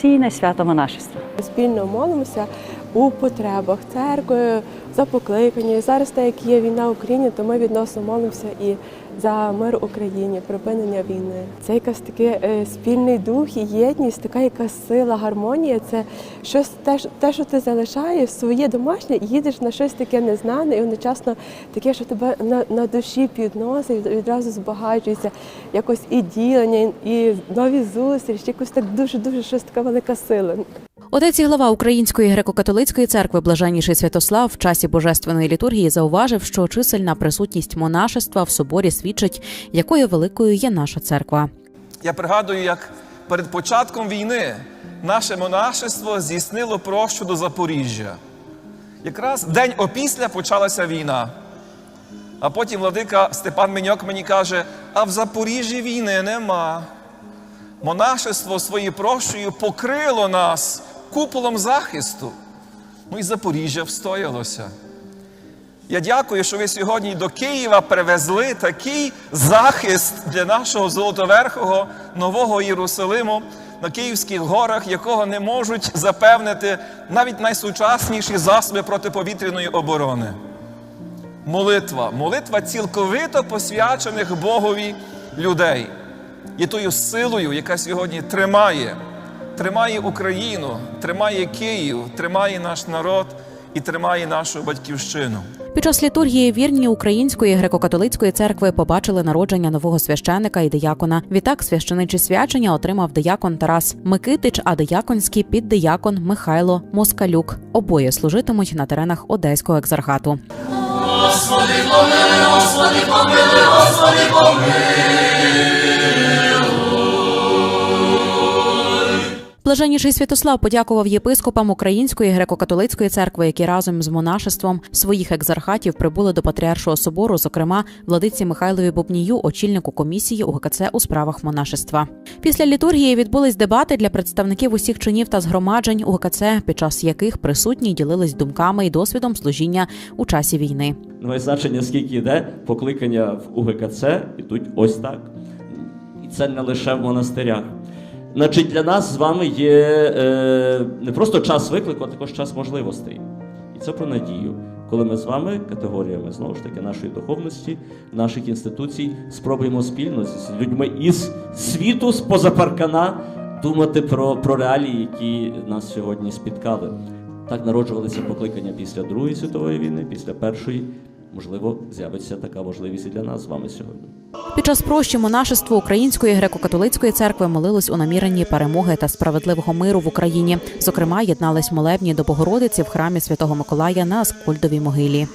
професійне свято монашества. Спільно молимося у потребах церкви, за покликання. Зараз, так як є війна в Україні, то ми відносно молимося і за мир Україні, припинення війни. Це якась такий е, спільний дух і єдність, така якась сила, гармонія. Це щось те, що- ти залишаєш своє домашнє, їдеш на щось таке незнане, і одночасно таке, що тебе на, на душі підносить, відразу збагачується якось і ділення, і нові зустрічі, якось так дуже дуже щось така велика сила. Отець і глава Української греко-католицької церкви Блаженніший Святослав в часі божественної літургії зауважив, що чисельна присутність монашества в соборі свідчить, якою великою є наша церква. Я пригадую, як перед початком війни наше монашество здійснило прощу до Запоріжжя. Якраз день опісля почалася війна. А потім владика Степан Меньок мені каже: а в Запоріжжі війни нема. Монашество своєю прощою покрило нас куполом захисту. Ну і Запоріжжя встоялося. Я дякую, що ви сьогодні до Києва привезли такий захист для нашого золотоверхого нового Єрусалиму на Київських горах, якого не можуть запевнити навіть найсучасніші засоби протиповітряної оборони. Молитва, молитва цілковито посвячених Богові людей є тою силою, яка сьогодні тримає, тримає Україну, тримає Київ, тримає наш народ і тримає нашу батьківщину. Під час літургії вірні Української греко-католицької церкви побачили народження нового священика і диякона. Відтак священичі свячення отримав диякон Тарас Микитич, а дияконський піддиякон Михайло Москалюк. Обоє служитимуть на теренах Одеського екзархату. Блаженніший Святослав подякував єпископам Української греко-католицької церкви, які разом з монашеством своїх екзархатів прибули до Патріаршого собору, зокрема владиці Михайлові Бубнію, очільнику комісії УГКЦ у справах монашества. Після літургії відбулись дебати для представників усіх чинів та згромаджень УГКЦ, під час яких присутні ділились думками і досвідом служіння у часі війни. Має значення, скільки йде, покликання в УГКЦ ідуть ось так. І це не лише в монастирях. Значить, для нас з вами є е, не просто час виклику, а також час можливостей. І це про надію, коли ми з вами, категоріями знову ж таки нашої духовності, наших інституцій, спробуємо спільно з людьми із світу, з поза паркана, думати про, про реалії, які нас сьогодні спіткали. Так народжувалися покликання після Другої світової війни, після першої. Можливо, з'явиться така можливість і для нас з вами сьогодні. Під час прощі монашество Української греко-католицької церкви молилось у наміренні перемоги та справедливого миру в Україні. Зокрема, єднались молебні до Богородиці в храмі Святого Миколая на Аскольдовій могилі.